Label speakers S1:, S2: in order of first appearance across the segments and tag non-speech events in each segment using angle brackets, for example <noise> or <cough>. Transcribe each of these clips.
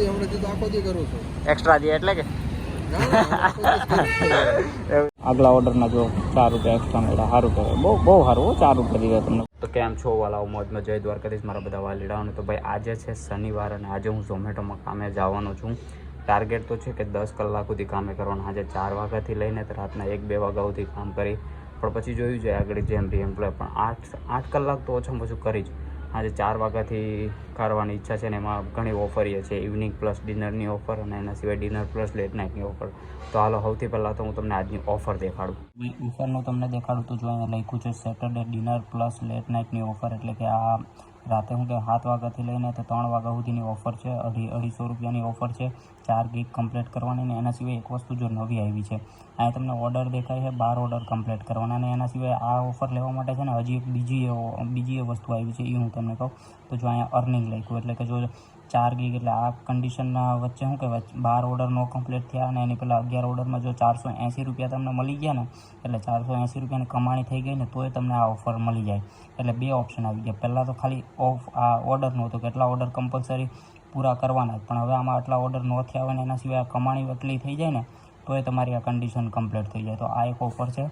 S1: દી હમણાં તો આખો દી કરું છું.
S2: એક્સ્ટ્રા દી એટલે કે. આગલા ઓર્ડરના જો ચાર રૂપિયા એક્સ્ટ્રા મળ્યા સારું કહેવાય. બહુ બહુ સારું હો ચાર રૂપિયા દીધા તમને. તો કેમ છો વાલાઓ? મોજમાં જય દ્વારકાધીશ મારા બધા વાલીડાઓને તો ભાઈ આજે છે શનિવાર અને આજે હું ઝોમેટોમાં કામે જવાનો છું. ટાર્ગેટ તો છે કે દસ કલાક સુધી કામે કરવાનું. આજે ચાર વાગ્યાથી લઈને તો રાતના એક બે વાગ્યા સુધી કામ કરી. પણ પછી જોયું છે આગળ જેમ રી એમ્પ્લોય પણ આઠ આઠ કલાક તો ઓછામાં ઓછું કરી જ. આજે ચાર વાગ્યાથી કરવાની ઈચ્છા છે ને એમાં ઘણી ઓફર એ છે. ઇવનિંગ પ્લસ ડિનરની ઓફર અને એના સિવાય ડિનર પ્લસ લેટ નાઇટની ઓફર. તો હાલો, સૌથી પહેલાં તો હું તમને આજની ઓફર દેખાડું. ઓફરનું તમને દેખાડું તો જો અહીંયા લખ્યું છે સેટરડે ડિનર પ્લસ લેટ નાઇટની ઓફર. એટલે કે આ રાતે હું કે સાત વાગ્યાથી લઈને તો ત્રણ વાગ્યા સુધીની ઓફર છે, અઢી, અઢીસો રૂપિયાની ઓફર છે, ચાર ગીગ કમ્પ્લીટ કરવાની ને એના સિવાય એક વસ્તુ જો નવી આવી છે, અહીંયા તમને ઓર્ડર દેખાય છે, બાર ઓર્ડર કમ્પ્લીટ કરવાના અને એના સિવાય આ ઓફર લેવા માટે છે ને હજી એક બીજી બીજી એ વસ્તુ આવી છે એ હું તમને કહું. તો જો અહીંયા અર્નિંગ લખ્યું, એટલે કે જો ચાર ગીગ એટલે આ કન્ડિશનના વચ્ચે શું કહેવાય? બાર ઓર્ડર નો કમ્પ્લીટ થયા અને એની પહેલાં અગિયાર ઓર્ડરમાં જો ચારસો એંસી રૂપિયા તમને મળી ગયા ને, એટલે ચારસો એંસી રૂપિયાની કમાણી થઈ ગઈ ને, તોય તમને આ ઓફર મળી જાય. એટલે બે ઓપ્શન આવી ગયા. પહેલાં તો ખાલી ઓફ આ ઓર્ડરનું હતું કેટલા ઓર્ડર કમ્પલસરી પૂરા કરવાના પણ હવે આમાં આટલા ઓર્ડર ન થયા હોય ને એના સિવાય કમાણી એટલી થઈ જાય ને, તોય તમારી આ કન્ડિશન કમ્પ્લીટ થઈ જાય. તો આ એક ઓફર છે.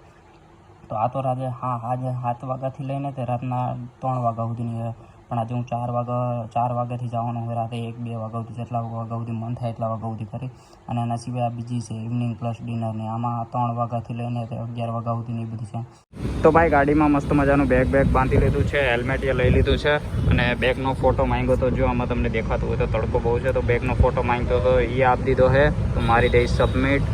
S2: તો આ તો રાતે હા, આજે સાત વાગ્યાથી લઈને તે રાતના ત્રણ વાગ્યા સુધીની પણ આજે હું ચાર વાગ્યા, ચાર વાગ્યાથી જવાનું હોય, રાતે એક, બે વાગ્યા સુધી, જેટલા વાગ્યા સુધી મન થાય એટલા વાગ્યા સુધી કરી અને એના સિવાય આ બીજી છે ઇવનિંગ પ્લસ ડિનરની આમાં ત્રણ વાગ્યાથી લઈને અગિયાર વાગ્યા સુધીની બધી છે. તો ભાઈ, ગાડીમાં મસ્ત મજાનું બેગ બેગ બાંધી લીધું છે હેલ્મેટ એ લઈ લીધું છે. અને બેગનો ફોટો માંગ્યો તો જો આમાં તમને દેખાતું હોય તો તડકો બહુ છે. તો બેગનો ફોટો માંગતો તો એ આપી દીધો છે તો મારી દઈશ સબમિટ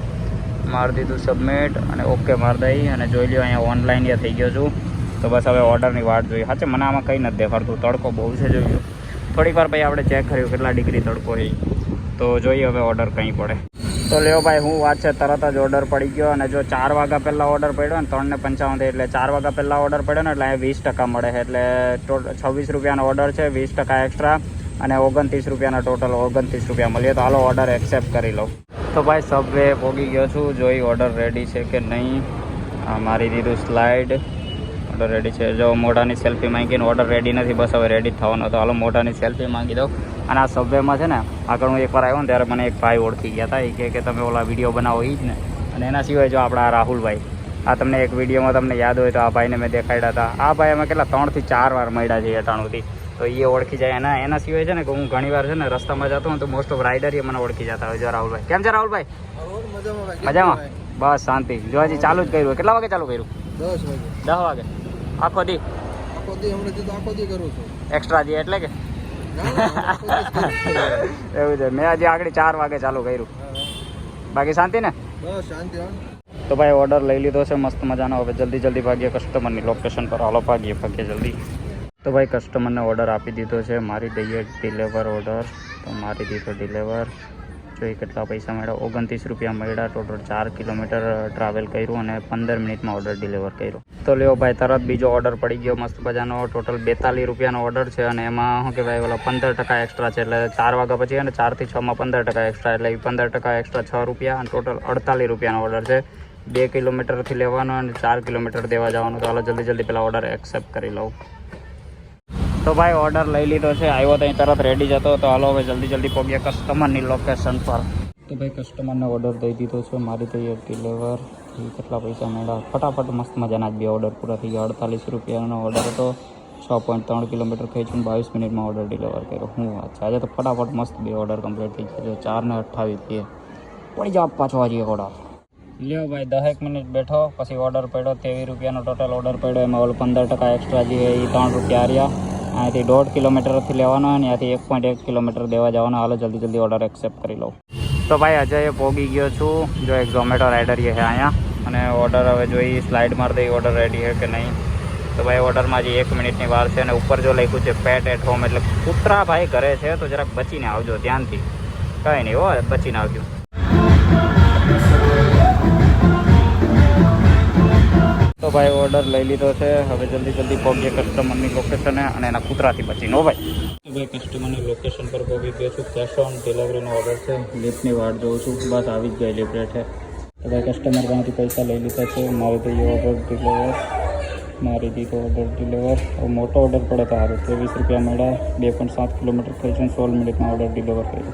S2: મારી દીધું સબમિટ અને ઓકે મારી દઈ. અને જોઈ લ્યો, અહીંયા ઓનલાઈન થઈ ગયો છું. તો બસ હવે ઓર્ડરની વાટ જોઈએ. સાચે મને આમાં કંઈ નથી દેખાડતું. તડકો બહુ છે જોઈએ. થોડીક વાર ભાઈ આપણે ચેક કર્યું કેટલા ડિગ્રી તડકો છે. તો જોઈએ હવે ઓર્ડર કંઈ પડે. તો લ્યો ભાઈ, હું વાત છે, તરત જ ઓર્ડર પડી ગયો અને જો ચાર વાગ્યા પહેલાં ઓર્ડર પડ્યો ને ત્રણ ને પંચાવન એટલે ચાર વાગ્યા પહેલાં ઓર્ડર પડ્યો ને, એટલે અહીંયા વીસ ટકા મળે એટલે ટોટલ છવ્વીસ રૂપિયાનો ઓર્ડર છે, વીસ ટકા એક્સ્ટ્રા અને ઓગણત્રીસ રૂપિયાના ટોટલ ઓગણત્રીસ રૂપિયા મળીએ તો હાલો ઓર્ડર એક્સેપ્ટ કરી લઉં. તો ભાઈ, સબવે પોગી ગયો છું. જોઈ ઓર્ડર રેડી છે કે નહીં. મારી દીધું સ્લાઇડ ઓર્ડર રેડી છે. જો મોઢાની સેલ્ફી માંગીને ઓર્ડર રેડી નથી બસ હવે રેડી થવાનો તો હાલો મોઢાની સેલ્ફી માંગી દઉં. અને આ સબવેમાં છે ને આગળ હું એકવાર આવ્યો ને ત્યારે મને એક ભાઈ ઓળખી ગયા હતા. એ કે તમે ઓલા વીડિયો બનાવો એ જ ને. અને એના સિવાય જો આપણા રાહુલભાઈ આ તમને એક વિડીયોમાં તમને યાદ હોય તો આ ભાઈને મેં દેખાડ્યા હતા. આ ભાઈ અમે કેટલા ત્રણથી ચાર વાર મળ્યા છે અટાણુંથી. તો એ ઓળખી જાય. એના એના સિવાય છે ને કે હું ઘણી વાર છે ને રસ્તામાં જતો હું તો મોસ્ટ ઓફ રાઇડર એ મને ઓળખી જતા હોય. જો રાહુલભાઈ. કેમ છે રાહુલભાઈ?
S1: મજામાં
S2: મજામાં? બસ શાંતિ. જો હજી ચાલુ જ કર્યું. કેટલા વાગે ચાલુ કર્યું?
S1: દસ વાગે.
S2: દસ વાગે. આખો દી?
S1: આખો દી હમણાં તો આખો દી કરું છું.
S2: એક્સ્ટ્રા દી એટલે કે. એવું છે. મેં હજી આગળ ચાર વાગે ચાલુ કર્યું. બાકી શાંતિ ને?
S1: બસ શાંતિ
S2: તો ભાઈ ઓર્ડર લઈ લીધો છે મસ્ત મજાનો. હવે જલ્દી જલ્દી ભાગીએ કસ્ટમરની લોકેશન પર. હાલો ભાગીએ ભાગીએ જલ્દી. તો ભાઈ કસ્ટમરને ઓર્ડર આપી દીધો છે. મારી દઈએ ડિલેવર ઓર્ડર તો મારી દીધો ડિલેવર જોઈ કેટલા પૈસા મળ્યા? ઓગણત્રીસ રૂપિયા મળ્યા. ટોટલ ચાર કિલોમીટર ટ્રાવેલ કર્યું અને પંદર મિનિટમાં ઓર્ડર ડિલિવર કર્યો. તો લ્યો ભાઈ, તરત બીજો ઓર્ડર પડી ગયો મસ્ત મજાનો. ટોટલ બેતાલીસ રૂપિયાનો ઓર્ડર છે અને એમાં શું કહેવાય, ઓલા પંદર ટકા એક્સ્ટ્રા છે. એટલે ચાર વાગ્યા પછી અને ચારથી છમાં પંદર ટકા એક્સ્ટ્રા એટલે એ પંદર ટકા એક્સ્ટ્રા છ રૂપિયા અને ટોટલ અડતાલીસ રૂપિયાનો ઓર્ડર છે. બે કિલોમીટરથી લેવાનો અને ચાર કિલોમીટર દેવા જવાનું. તો હાલો જલ્દી જલ્દી પેલા ઓર્ડર એક્સેપ્ટ કરી લઉં. તો ભાઈ ઓર્ડર લઈ લીધો છે. આવ્યો તો તરત રેડી જતો તો હાલો હવે જલ્દી જલ્દી પહોંચીએ કસ્ટમરની લોકેશન પર. તો ભાઈ કસ્ટમરને ઓર્ડર દઈ દીધો છે. મારી તૈયાર ડિલેવર કેટલા પૈસા મળ્યા? ફટાફટ મસ્ત મજાના બે ઓર્ડર પૂરા થઈ ગયા. અડતાલીસ રૂપિયાનો ઓર્ડર હતો. છ પોઈન્ટ ત્રણ કિલોમીટર ખેંચીને બાવીસ મિનિટમાં ઓર્ડર ડિલિવર કર્યો. હું વાત આજે તો ફટાફટ મસ્ત બે ઓર્ડર કમ્પ્લીટ થઈ ગયો ચાર ને અઠ્ઠાવીસ થઈએ પડી જાવ પાછો હજી ઓર્ડર લ્યો ભાઈ દહેક મિનિટ બેઠો. પછી ઓર્ડર પડ્યો. તેવી રૂપિયાનો ટોટલ ઓર્ડર પડ્યો. એમાં ઓલ પંદર ટકા એક્સ્ટ્રા જે એ ત્રણ રૂપિયા આવ્યા અહીંયાથી દોઢ કિલોમીટરથી લેવાનો અને ત્યાંથી એક પોઈન્ટ એક કિલોમીટર દેવા જવાનો હાલો જલ્દી જલ્દી ઓર્ડર એક્સેપ્ટ કરી લઉં. તો ભાઈ અજય પોગી ગયો છું. જો એક ઝોમેટો રાઇડર છે અહીંયા. અને ઓર્ડર હવે જોઈ સ્લાઇડ મારી દઈ ઓર્ડર રેડી છે કે નહીં. તો ભાઈ ઓર્ડરમાં હજી એક મિનિટની વાર છે અને ઉપર જો લખ્યું છે પેટ એટ હોમ એટલે કૂતરા ભાઈ ઘરે છે, તો જરાક બચીને આવજો ધ્યાનથી. કંઈ નહીં હો, બચીને આવજો. ભાઈ ઓર્ડર લઈ લીધો છે. હવે જલ્દી જલ્દી પહોંચીએ કસ્ટમરની લોકેશને અને એના કૂતરાથી બચીને. ભાઈ. ભાઈ કસ્ટમરની લોકેશન પર પહોંચી ગયો છું. કેશ ઓન ડિલિવરીનો ઓર્ડર છે. લિફ્ટની વાટ જોઉં છું. બસ આવી જ ગઈ લિફ્ટ છે તો ભાઈ કસ્ટમર પાસેથી પૈસા લઈ લીધા છે. મારી તો ઓર્ડર ડિલિવર મારી દીધો ઓર્ડર ડિલિવર મોટો ઓર્ડર પડે તો સારું. ત્રેવીસ રૂપિયા મળ્યા. બે પોઈન્ટ સાત કિલોમીટર થઈ છે. સોળ મિનિટમાં ઓર્ડર ડિલિવર કર્યો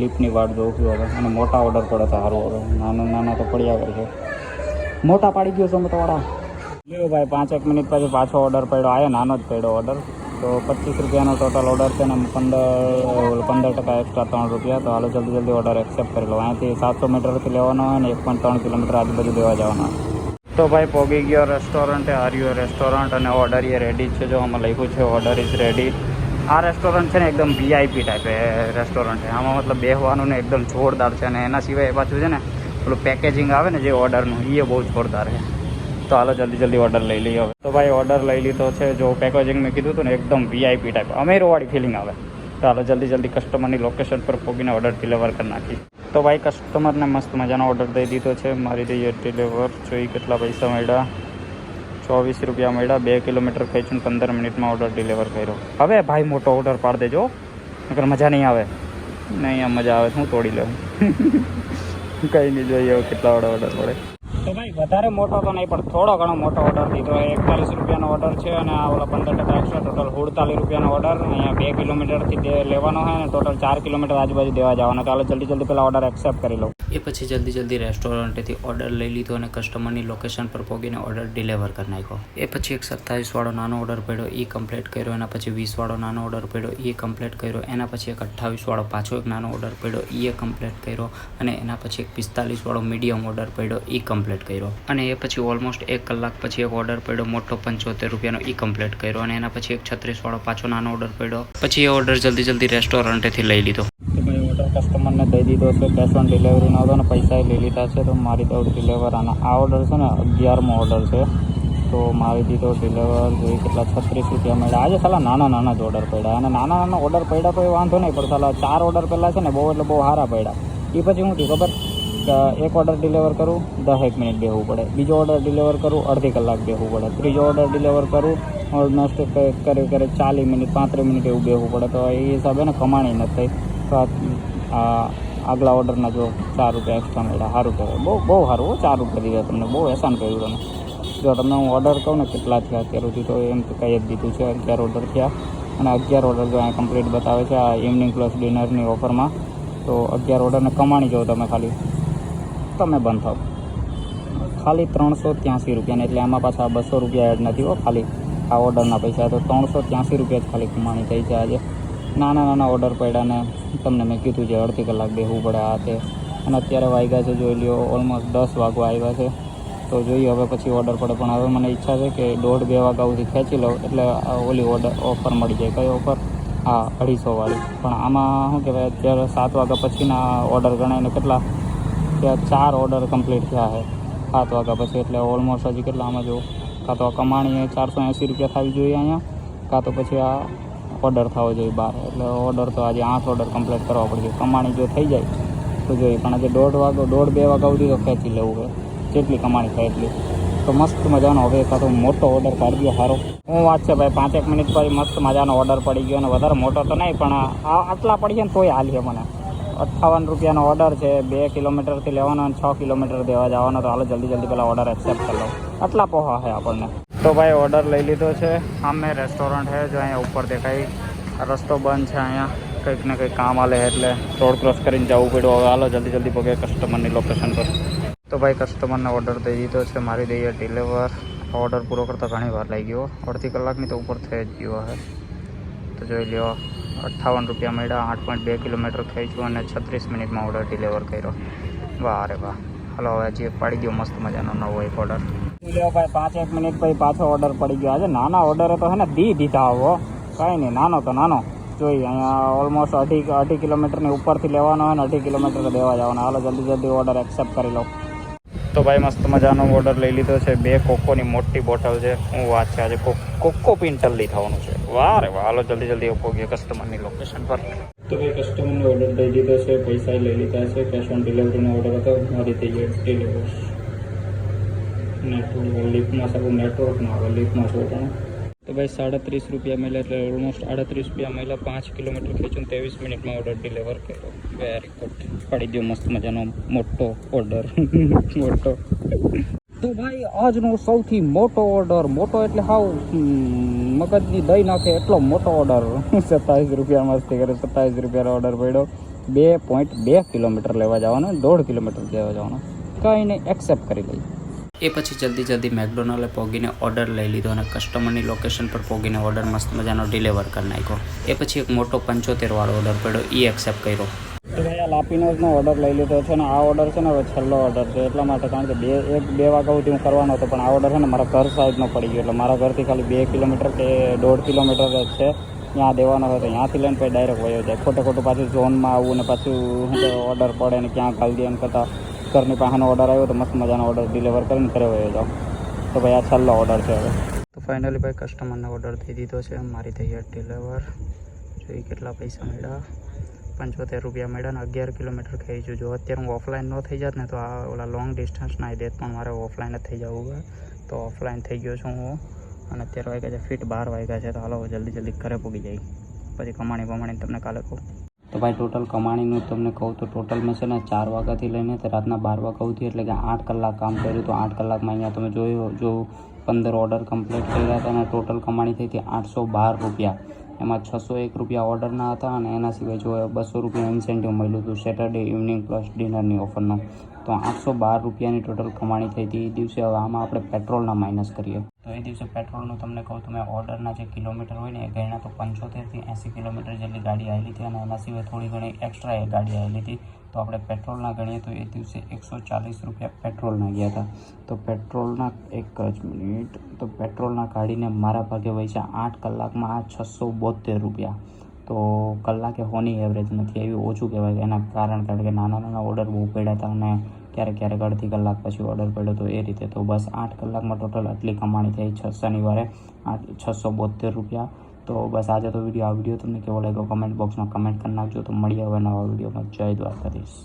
S2: લિફ્ટની વાટ જોઉં છું હવે. અને મોટા ઓર્ડર પડે તો સારું હવે. નાના નાના તો પડ્યા કરશે મોટા પાડી ગયો તમારા લ્યો ભાઈ, પાંચ એક મિનિટ પછી પાછો ઓર્ડર પડ્યો. આવ્યો નાનો જ પડ્યો ઓર્ડર તો પચીસ રૂપિયાનો ટોટલ ઓર્ડર છે ને પંદર પંદર ટકા એક્સ્ટ્રા ત્રણ રૂપિયા. તો હાલો જલ્દી જલ્દી ઓર્ડર એક્સેપ્ટ કરી લો. અહીંયાથી સાતસો મીટરથી લેવાનો હોય ને, એક પોઈન્ટ ત્રણ કિલોમીટર આજુબાજુ લેવા જવાનો તો ભાઈ, પોગી ગયો રેસ્ટોરન્ટે હાર્યું રેસ્ટોરન્ટ અને ઓર્ડર એ રેડી છે. જો આમાં લખ્યું છે ઓર્ડર ઇઝ રેડી આ રેસ્ટોરન્ટ છે ને એકદમ વીઆઈપી ટાઈપ રેસ્ટોરન્ટ છે. આમાં મતલબ બેહવાનું ને એકદમ જોરદાર છે અને એના સિવાય એ પાછું છે ને પેલું પેકેજિંગ આવે ને જે ઓર્ડરનું એ બહુ જોરદાર છે. તો હાલો, જલ્દી જલ્દી ઓર્ડર લઈ લઈએ હવે. તો ભાઈ ઓર્ડર લઈ લીધો છે. જો પેકેજિંગ મેં કીધું હતું ને, એકદમ વીઆઈપી ટાઈપ અમેરોવાળી ફિલિંગ આવે. તો હાલો, જલ્દી જલ્દી કસ્ટમરની લોકેશન પર પોગીને ઓર્ડર ડિલિવર કરી નાખી તો ભાઈ કસ્ટમરને મસ્ત મજાનો ઓર્ડર દઈ દીધો છે. મારી દઈએ ડિલિવર જોઈ કેટલા પૈસા મળ્યા. ચોવીસ રૂપિયા મળ્યા. બે કિલોમીટર ખેંચીને પંદર મિનિટમાં ઓર્ડર ડિલિવર કર્યો. હવે ભાઈ, મોટો ઓર્ડર પાડી દેજો. નકર મજા નહીં આવે. નહીં મજા આવે હું તોડી લઉં કંઈ નહીં જોઈએ કેટલા ઓર્ડર ઓર્ડર પડે. તો ભાઈ, વધારે મોટો તો નહીં, પણ થોડો ઘણો મોટો ઓર્ડર દીધો. એકતાલીસ રૂપિયાનો ઓર્ડર છે અને આ ઓલા પંદર ટકા એક્સ્ટ્રા ટોટલ સુડતાલીસ રૂપિયાનો ઓર્ડર અહીંયા બે કિલોમીટરથી લેવાનો હોય ને ટોટલ ચાર કિલોમીટર આજુબાજુ દેવા જવાનો. ચાલો જલ્દી જલ્દી પેલા ઓર્ડર એક્સેપ્ટ કરી લો
S3: એ પછી જલ્દી જલ્દી રેસ્ટોરન્ટથી ઓર્ડર લઈ લીધો અને કસ્ટમરની લોકેશન પર પહોંચીને ઓર્ડર ડિલિવર કરી નાખ્યો. એ પછી એક સત્તાવીસવાળો નાનો ઓર્ડર પડ્યો, એ કમ્પ્લીટ કર્યો, એના પછી વીસવાળો નાનો ઓર્ડર પડ્યો, એ કમ્પ્લીટ કર્યો, એના પછી એક અઠ્ઠાવીસવાળો પાછો એક નાનો ઓર્ડર પડ્યો, એ કમ્પ્લીટ કર્યો અને એના પછી એક પિસ્તાલીસવાળો મીડિયમ ઓર્ડર પડ્યો, એ કમ્પ્લીટ કર્યો. અને એ પછી ઓલમોસ્ટ એક કલાક પછી એક ઓર્ડર પડ્યો, મોટો પંચોતેર રૂપિયાનો એ કમ્પ્લીટ કર્યો. અને એના પછી એક છત્રીસવાળો પાછો નાનો ઓર્ડર પડ્યો. પછી એ ઓર્ડર જલ્દી જલ્દી રેસ્ટોરન્ટેથી લઈ લીધો.
S2: કસ્ટમરને દઈ દીધો છે કેશ ઓન ડિલિવરીનો હતો ને, પૈસા લઈ લીધા છે, તો મારી તો ડિલિવર અને આ ઓર્ડર છે ને, અગિયારમો ઓર્ડર છે. તો મારી દીધો ડિલિવર જોઈ કેટલા છત્રીસ રૂપિયા મળ્યા. આજે સાલા નાના નાના જ ઓર્ડર પડ્યા. અને નાના નાના ઓર્ડર પડ્યા કોઈ વાંધો નહીં, પણ સાલા ચાર ઓર્ડર પહેલાં છે ને, બહુ એટલે બહુ સારા પડ્યા. એ પછી હું થયું, ખબર? એક ઓર્ડર ડિલિવર કરું, દસ એક મિનિટ બેહવું પડે. બીજો ઓર્ડર ડિલિવર કરું, અડધી કલાક બેહવું પડે. ત્રીજો ઓર્ડર ડિલિવર કરું ઓલમોસ્ટ કરે કરે ચાલીસ મિનિટ, પાંત્રીસ મિનિટ એવું બેહવું પડે. તો એ હિસાબે ને કમાણી નથી તો આગલા ઓર્ડરના જો ચાર રૂપિયા એક્સ્ટ્રા મળ્યા, સારું કહેવાય. બહુ બહુ સારું ચાર રૂપિયા દીધા તમને. બહુ એસાન કર્યું તમે. જો તમને હું ઓર્ડર કહું ને, કેટલા થયા અત્યાર સુધી, તો એમ તો કહી જ દીધું છે, અગિયાર ઓર્ડર થયા. અને અગિયાર ઓર્ડર જો અહીંયા કમ્પ્લીટ બતાવે છે, આ ઇવનિંગ પ્લસ ડિનરની ઓફરમાં તો અગિયાર ઓર્ડરને કમાણી જો તમે ખાલી. તમે બંધ થાવ ખાલી ત્રણસો ત્યાંસી રૂપિયાને એટલે આમાં પાછા બસો રૂપિયા એડ નથી હો, ખાલી આ ઓર્ડરના પૈસા તો ત્રણસો ત્યાંસી રૂપિયા જ ખાલી કમાણી થઈ છે આજે. નાના નાના ઓર્ડર પડ્યા ને તમને મેં કીધું છે અડધી કલાક બેસવું પડે આ તે. અને અત્યારે વાગ્યા છે, જોઈ લ્યો ઓલમોસ્ટ દસ વાગવા આવ્યા છે. તો જોઈએ હવે પછી ઓર્ડર પડે, પણ હવે મને ઈચ્છા છે કે દોઢ બે વાગ્યા સુધી ખેંચી લઉં, એટલે ઓલી ઓર્ડર ઓફર મળી જાય. કઈ ઓફર હા અઢીસો વાળી. પણ આમાં શું કહેવાય, અત્યારે સાત વાગ્યા પછીના ઓર્ડર ગણાઈને કેટલા? ત્યાં ચાર ઓર્ડર કમ્પ્લીટ થયા છે. સાત વાગ્યા પછી એટલે ઓલમોસ્ટ હજી કેટલા આમાં જો કાં તો આ કમાણી ચારસો એંસી રૂપિયા થવી જોઈએ અહીંયા, કાં તો પછી આ ઓર્ડર થવો જોઈએ બહાર. એટલે ઓર્ડર તો આજે આઠ ઓર્ડર કમ્પ્લીટ કરવા પડશે. કમાણી જો થઈ જાય, તો જોઈએ. પણ આજે દોઢ વાગો, દોઢ બે વાગ્યા સુધી તો ખેંચી લેવું છે. જેટલી કમાણી થાય એટલી? તો મસ્ત મજાનો હવે કાં તો મોટો ઓર્ડર કાઢી ગયો સારો હું વાત છે ભાઈ પાંચેક મિનિટ પછી મસ્ત મજાનો ઓર્ડર પડી ગયો અને વધારે મોટો તો નહીં, પણ આટલા પડી છે ને તોય હાલીએ મને. અઠ્ઠાવન રૂપિયાનો ઓર્ડર છે, બે કિલોમીટરથી લેવાનો અને છ કિલોમીટર દેવા જવાનો. તો હાલો જલ્દી જલ્દી પહેલાં ઓર્ડર એક્સેપ્ટ કરી લો આટલા પોહા છે આપણને. તો ભાઈ ઓર્ડર લઈ લીધો છે. સામે રેસ્ટોરન્ટ છે જો અહીંયા ઉપર દેખાય. રસ્તો બંધ છે અહીંયા. કંઈક ને કંઈક કામ આલે એટલે રોડ ક્રોસ કરીને જવું પડ્યું. હવે હાલો જલ્દી જલ્દી પગે કસ્ટમરની લોકેશન પર. તો ભાઈ કસ્ટમરને ઓર્ડર દઈ દીધો છે, મારી દઈએ ડિલિવર ઓર્ડર પૂરો કરતાં ઘણી વાર લાગી ગયો અડધી કલાકની તો ઉપર થઈ જ ગયો હે. તો જોઈ લ્યો અઠ્ઠાવન રૂપિયા મળ્યા આઠ પોઈન્ટ બે કિલોમીટર થઈ ગયું અને છત્રીસ મિનિટમાં ઓર્ડર ડિલિવર કર્યો. વાહ અરે વાહ. હલો હવે હજી એક પાડી ગયો મસ્ત મજાનો નવો એક ઓર્ડર લ્યો ભાઈ પાંચ એક મિનિટ પછી પાછો ઓર્ડર પડી ગયો. આજે નાના ઓર્ડરે તો હે ને દી દીધા આવો કાંઈ નહીં નાનો તો નાનો. જોઈએ અહીંયા ઓલમોસ્ટ અઢી અઢી કિલોમીટરની ઉપરથી લેવાનો હોય ને અઢી કિલોમીટર દેવા જવાનો. હાલો જલ્દી જલ્દી ઓર્ડર એક્સેપ્ટ કરી લો. તો ભાઈ મસ્ત મજાનો ઓર્ડર લઈ લીધો છે. બે કોકોની મોટી બોટલ છે. હું વાત છે આજે કોકો પીન જલ્દી થવાનું છે. વાહ રે વાહ જલ્દી જલ્દી પહોંચીએ કસ્ટમરની લોકેશન પર. તો ભાઈ કસ્ટમરને ઓર્ડર દઈ દીધો છે, પૈસા લઈ લીધા છે કેશ ઓન ડિલિવરીનો ઓર્ડર હતો, મારી થઈ ગયો ડિલિવર નેટવર્ક લિફ્ટમાં સારું નેટવર્ક ના આવે લિફ્ટમાં પણ. તો ભાઈ, સાડત્રીસ રૂપિયા મળ્યા, એટલે ઓલમોસ્ટ આડત્રીસ રૂપિયા મળ્યા, પાંચ કિલોમીટર ખેંચીને ત્રેવીસ મિનિટમાં ઓર્ડર ડિલિવર કર્યો. વેરી ગુડ પાડી દો મસ્ત મજાનો મોટો ઓર્ડર <laughs> મોટો. તો ભાઈ, આજનો સૌથી મોટો ઓર્ડર મોટો એટલે હાવ મગજની દઈ નાખે એટલો મોટો ઓર્ડર સત્તાવીસ રૂપિયા મસ્તી કરે સત્તાવીસ રૂપિયાનો ઓર્ડર પડ્યો. બે પોઈન્ટ બે કિલોમીટર લેવા જવાનો, દોઢ કિલોમીટર લેવા જવાનો. કંઈને એક્સેપ્ટ કરી લઈએ.
S3: એ પછી જલ્દી જલ્દી મેકડોનાલ્ડે પોગીને ઓર્ડર લઈ લીધો અને કસ્ટમરની લોકેશન પર પોગીને ઓર્ડર મસ્ત મજાનો ડિલિવર કરી નાખ્યો. એ પછી એક મોટો પંચોતેર વાળો ઓર્ડર પડ્યો એ એક્સેપ્ટ કર્યો.
S2: લાપીનોઝનો ઓર્ડર લઈ લીધો છે ને આ ઓર્ડર છે ને હવે છેલ્લો ઓર્ડર છે એટલા માટે કારણ કે બે, એક, બે વાગ્યા હું કરવાનો હતો, પણ આ ઓર્ડર છે ને મારા ઘર સાઈડનો પડી ગયો, એટલે મારા ઘરથી ખાલી બે કિલોમીટર કે દોઢ કિલોમીટર જ છે, ત્યાં દેવાનો હોય તો ત્યાંથી લઈને પછી ડાયરેક્ટ વયો જાય. ખોટે ખોટું પાછું ઝોનમાં આવવું ને પાછું ઓર્ડર પડે ને ક્યાં ખાલી દે એમ કરતાં ઘરની પાસેનો ઓર્ડર આવ્યો તો મસ્ત મજાનો ઓર્ડર ડિલિવર કરીને ઘરે વયો જાઉં. તો ભાઈ આ છેલ્લો ઓર્ડર છે હવે. તો ફાઇનલી ભાઈ કસ્ટમરને ઓર્ડર દઈ દીધો છે, મારી થઈ ગયા ડિલિવર જોઈ કેટલા પૈસા મળ્યા? પંચોતેર રૂપિયા મળ્યા અગિયાર કિલોમીટર છું. જો અત્યારે હું ઓફલાઈન ન થઈ જાત ને તો આ ઓલા લોંગ ડિસ્ટન્સ ના દેત પણ મારે ઓફલાઈન જ થઈ જવું હોય તો ઓફલાઈન થઈ ગયો છું હું. અને અત્યારે વાગ્યા છે ફીટ બાર વાગ્યા છે. તો હાલો જલ્દી જલ્દી ઘરે પૂગી જાય. પછી કમાણી બમાણી તમને કાલે કહું. તો ભાઈ ટોટલ કમાણીનું તમને કહું તો ટોટલ મેં છે ને ચાર વાગ્યાથી લઈને તે રાતના બાર વાગ્યા સુધી, એટલે કે આઠ કલાક કામ કર્યું તો આઠ કલાકમાં અહીંયા તમે જોયું, જો પંદર ઓર્ડર કમ્પ્લીટ કર્યા હતા અને ટોટલ કમાણી થઈ હતી આઠસો બાર રૂપિયા. એમાં છસો એક રૂપિયા ઓર્ડરના હતા અને એના સિવાય જો બસો રૂપિયા ઇન્સેન્ટિવ મળ્યું હતું સેટરડે ઇવનિંગ પ્લસ ડિનરની ઓફરનો તો આઠસો બાર રૂપિયાની ટોટલ કમાણી થઈ હતી. એ દિવસે હવે આમાં આપણે પેટ્રોલના માઇનસ કરીએ. તો એ દિવસે પેટ્રોલનું તમને કહું તો મેં ઓર્ડરના જે કિલોમીટર હોય ને, એ ગણ્યા તો પંચોતેરથી એંસી કિલોમીટર જેટલી ગાડી આવેલી હતી અને એના સિવાય થોડી ઘણી એક્સ્ટ્રા એ ગાડી આવેલી હતી. તો આપણે પેટ્રોલના ગણીએ તો એ દિવસે એકસો ચાલીસ રૂપિયા પેટ્રોલના ગયા હતા. તો પેટ્રોલના એક જ મિનિટ, તો પેટ્રોલના કાઢીને મારા ભાગે છે આઠ કલાકમાં આ છસો બોતેર રૂપિયા. તો કલાકે હોની એવરેજ નથી, એવી ઓછું કહેવાય. એના કારણ કારણ કે નાના નાના ઓર્ડર બહુ પડ્યા હતા અને ક્યારેક ક્યારેક અડધી કલાક પછી ઓર્ડર પડ્યો તો એ રીતે. તો બસ આઠ કલાકમાં ટોટલ આટલી કમાણી થઈ છ શનિવારે આઠ છસો બોતેર રૂપિયા. તો બસ આજે તો વીડિયો આ વીડિયો તમને કેવો લાગ્યો? કમેન્ટ બોક્સમાં કમેન્ટ કરી નાખજો. તો મળીએ હવે નવા વિડીયોમાં જય દ્વારકાધીશ.